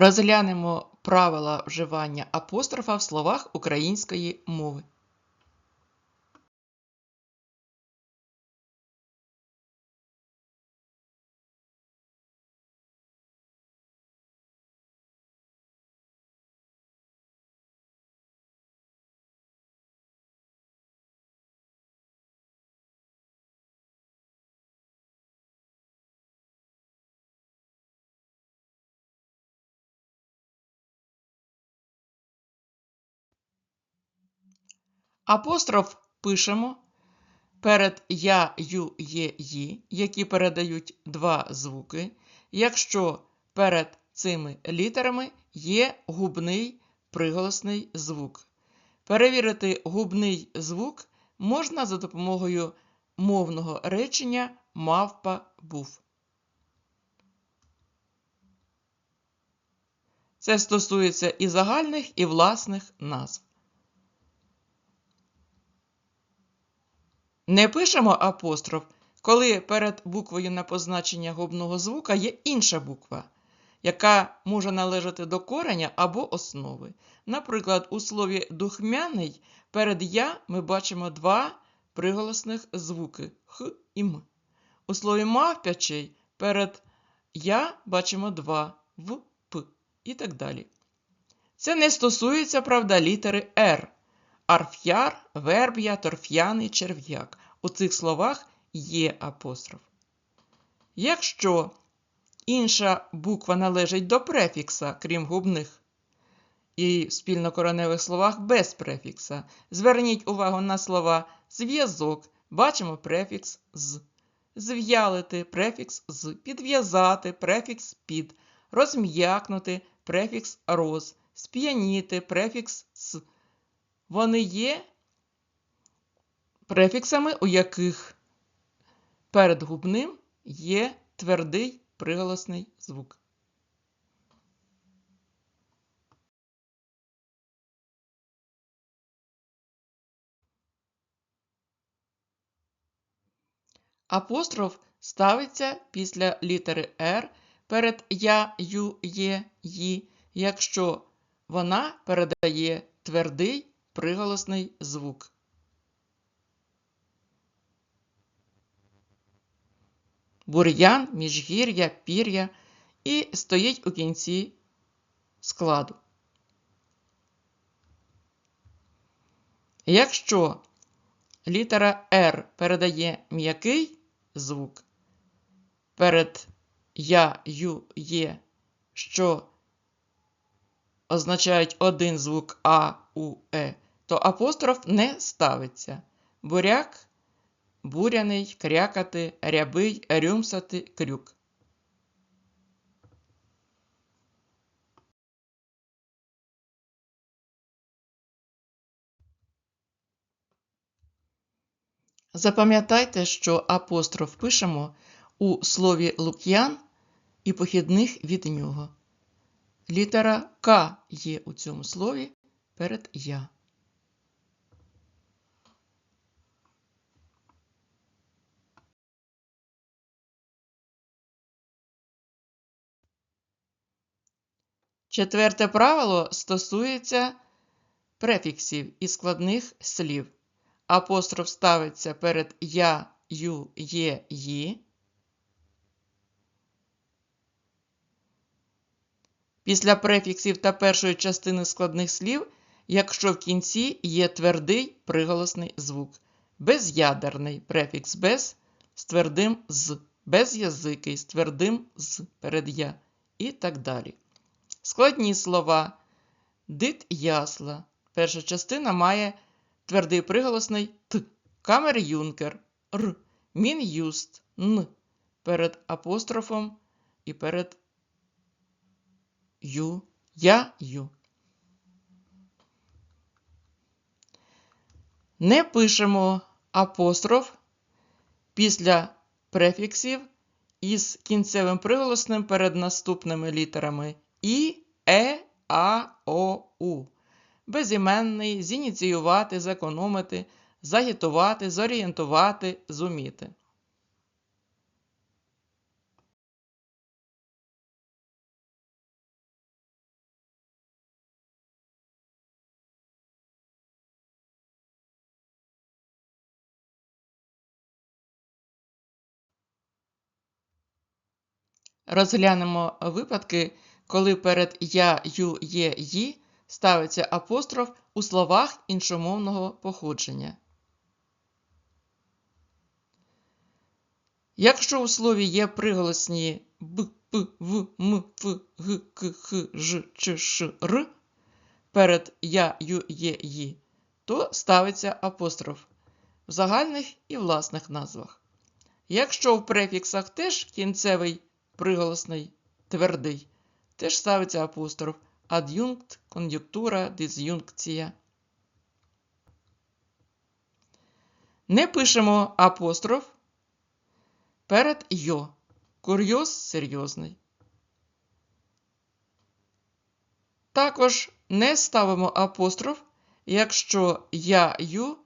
Розглянемо правила вживання апострофа в словах української мови. Апостроф пишемо перед я, ю, є, ї, які передають два звуки, якщо перед цими літерами є губний приголосний звук. Перевірити губний звук можна за допомогою мовного речення мавпа був. Це стосується і загальних, і власних назв. Не пишемо апостроф, коли перед буквою на позначення губного звука є інша буква, яка може належати до кореня або основи. Наприклад, у слові духмяний перед я ми бачимо два приголосних звуки х і м. У слові мавпячий перед я бачимо два в п і так далі. Це не стосується, правда, літери Р. Арф'яр, верб'я, торф'яний, черв'як. У цих словах є апостроф. Якщо інша буква належить до префікса, крім губних, і в спільнокореневих словах без префікса, зверніть увагу на слова зв'язок, бачимо префікс з, зв'ялити префікс з, підв'язати префікс під, розм'якнути префікс роз, сп'яніти префікс с. Вони є префіксами, у яких перед губним є твердий приголосний звук. Апостроф ставиться після літери Р перед я, ю, є, ї, якщо вона передає твердий приголосний звук. Бур'ян, міжгір'я, пір'я і стоїть у кінці складу. Якщо літера Р передає м'який звук перед я, ю, є, що означають один звук А, У, Е, то апостроф не ставиться. Буряк, буряний, крякати, рябий, рюмсати, крюк. Запам'ятайте, що апостроф пишемо у слові лук'ян і похідних від нього. Літера К є у цьому слові перед я. Четверте правило стосується префіксів і складних слів. Апостроф ставиться перед я, ю, є, ї. Після префіксів та першої частини складних слів, якщо в кінці є твердий приголосний звук, без'ядерний префікс без з твердим з, без'язикий з твердим з перед я і так далі. Складні слова. Дит ясла. Перша частина має твердий приголосний т, камер юнкер, р, мін'юст, н. Перед апострофом і перед ю, я ю. Не пишемо апостроф після префіксів із кінцевим приголосним перед наступними літерами і Е, А, О, У. Безіменний зініціювати, зекономити, загітувати, зорієнтувати, зуміти. Розглянемо випадки коли перед я, ю, є, ї ставиться апостроф у словах іншомовного походження. Якщо у слові є приголосні б, п, в, м, ф, г, к, х, ж, ч, ш, р перед я, ю, є, ї, то ставиться апостроф в загальних і власних назвах. Якщо в префіксах теж кінцевий приголосний твердий, теж ставиться апостроф ад'юнкт, кон'юнктура, диз'юнкція. Не пишемо апостроф перед йо. Курйоз серйозний. Також не ставимо апостроф, якщо я ю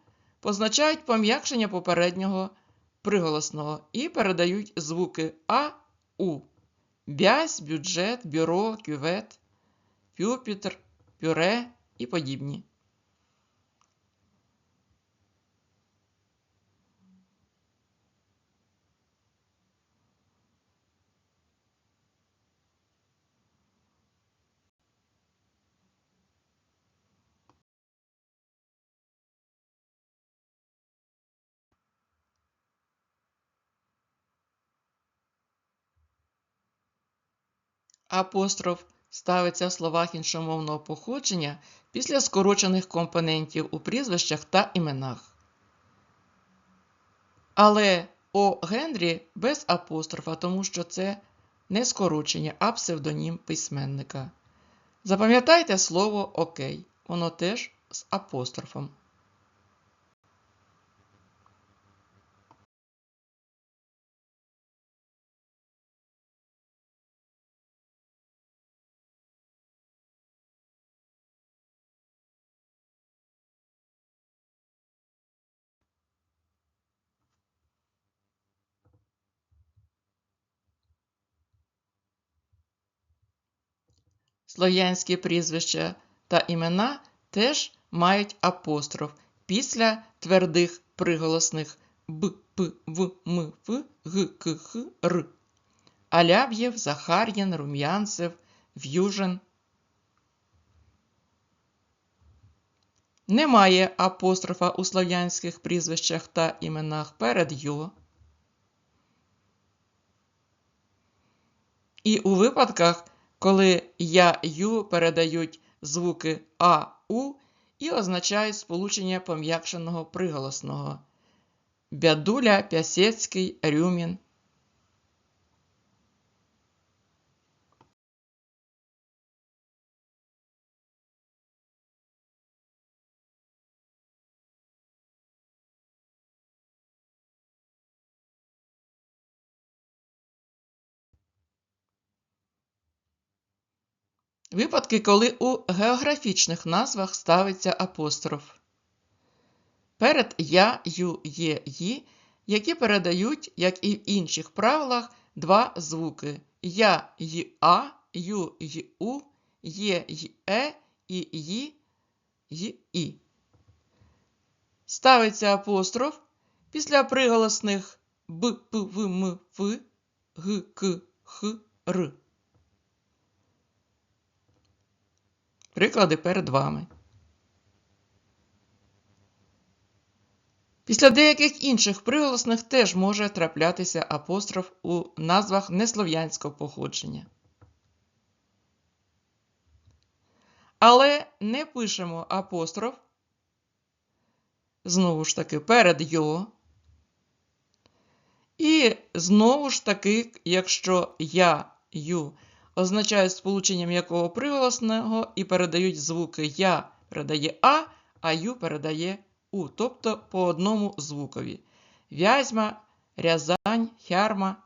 позначають пом'якшення попереднього приголосного і передають звуки А, У. Бязь, бюджет, бюро, кювет, пюпітр, пюре і подібні. Апостроф ставиться в словах іншомовного походження після скорочених компонентів у прізвищах та іменах. Але О Генрі без апострофа, тому що це не скорочення, а псевдонім письменника. Запам'ятайте слово Окей. Воно теж з апострофом. Слов'янські прізвища та імена теж мають апостроф після твердих приголосних б, п, в, м, ф, г, к, х, р. Аляб'єв, Захар'ян, Рум'янцев, В'южин. Немає апострофа у слов'янських прізвищах та іменах перед йо. І у випадках, коли я ю передають звуки а, у і означають сполучення пом'якшеного приголосного. Бядуля, Пясецький, Рюмін. Випадки, коли у географічних назвах ставиться апостроф. Перед я, ю, є, ї, які передають, як і в інших правилах, два звуки я й а, ю й у, є й е і ї й і. Ставиться апостроф після приголосних б, п, в, м, ф, г, к, х, р. Приклади перед вами. Після деяких інших приголосних теж може траплятися апостроф у назвах неслов'янського походження. Але не пишемо апостроф, знову ж таки, перед йо. І знову ж таки, якщо я, ю означають сполучення м'якого приголосного і передають звуки Я передає А, а Ю передає У, тобто по одному звукові. Вязьма, Рязань, Хярма